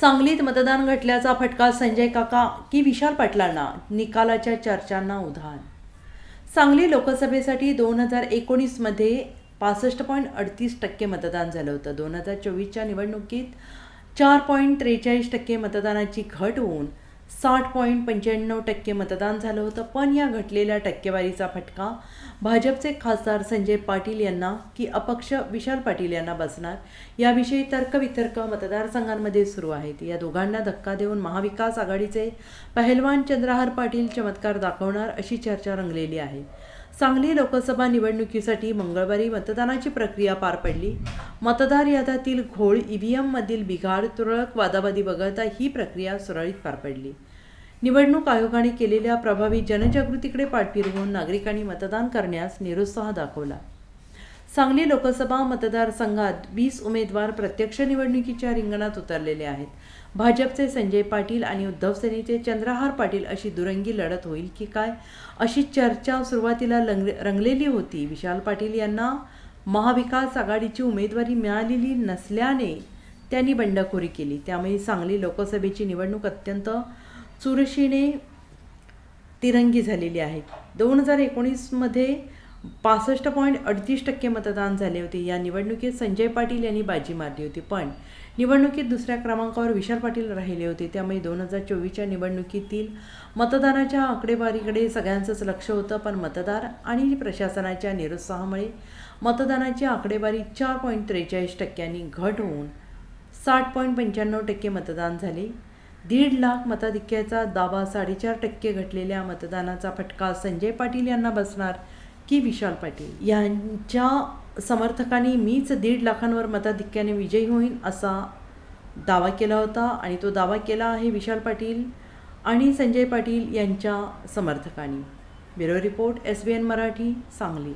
सांगलीत मतदान घटल्याचा फटका संजय काका की विशाल पाटलांना निकालाच्या चर्चांना उधाण. सांगली लोकसभेसाठी दोन हजार एकोणीसमध्ये पासष्ट पॉईंट अडतीस टक्के मतदान झालं होतं. दोन हजार चोवीसच्या निवडणुकीत चार पॉईंट त्रेचाळीस टक्के मतदानाची घट होऊन साठ पॉईंट पंच्याण्णव टक्के मतदान झालं होतं पण या घटलेल्या टक्केवारीचा फटका भाजपचे खासदार संजय पाटील यांना की अपक्ष विशाल पाटील यांना बसणार? याविषयी तर्कवितर्क मतदारसंघांमध्ये सुरू आहेत. या दोघांना धक्का देऊन महाविकास आघाडीचे पहलवान चंद्रहार पाटील चमत्कार दाखवणार अशी चर्चा रंगलेली आहे. सांगली लोकसभा निवडणुकीसाठी मंगळवारी मतदानाची प्रक्रिया पार पडली. मतदार याद्यातील घोळ ईव्हीएममधील बिघाड तुरळक वादावादी वगळता ही प्रक्रिया सुरळीत पार पडली. निवडणूक आयोगाने केलेल्या प्रभावी जनजागृतीकडे पाठवीर होऊन नागरिकांनी मतदान करण्यास निरुत्साह दाखवला. सांगली लोकसभा मतदारसंघात वीस उमेदवार प्रत्यक्ष निवडणुकीच्या रिंगणात उतरलेले आहेत. भाजपचे संजय पाटील आणि उद्धव सेनेचे चंद्रहार पाटील अशी दुरंगी लढत होईल की काय? अशी चर्चा सुरुवातीला लंग रंगलेली होती. विशाल पाटील यांना महाविकास आघाडीची उमेदवारी मिळालेली नसल्याने त्यांनी बंडखोरी केली. त्यामुळे सांगली लोकसभेची निवडणूक अत्यंत चुरशीने तिरंगी झालेली आहे. दोन हजार एकोणीसमध्ये पासष्ट पॉईंट अडतीस टक्के मतदान झाले होते. या निवडणुकीत संजय पाटील यांनी बाजी मारली होती. पण निवडणुकीत दुसऱ्या क्रमांकावर विशाल पाटील राहिले होते. त्यामुळे दोन हजार चोवीसच्या निवडणुकीतील मतदानाच्या आकडेवारीकडे सगळ्यांचंच लक्ष होतं. पण मतदार आणि प्रशासनाच्या निरुत्साहामुळे मतदानाची आकडेवारी चार पॉईंट त्रेचाळीस टक्क्यांनी घट होऊन साठ पॉईंट पंच्याण्णव टक्के मतदान झाले. दीड लाख मताधिक्याचा दावा साडेचार टक्के घटलेल्या मतदानाचा फटका संजय पाटील यांना बसणार की विशाल पाटील. यांच्या समर्थकांनी मीच दीड लाखांवर मताधिक्याने विजयी होईन असा दावा केला होता आणि तो दावा केला आहे विशाल पाटील आणि संजय पाटील यांच्या समर्थकांनी. Bureau report S B N Marathi Sangli.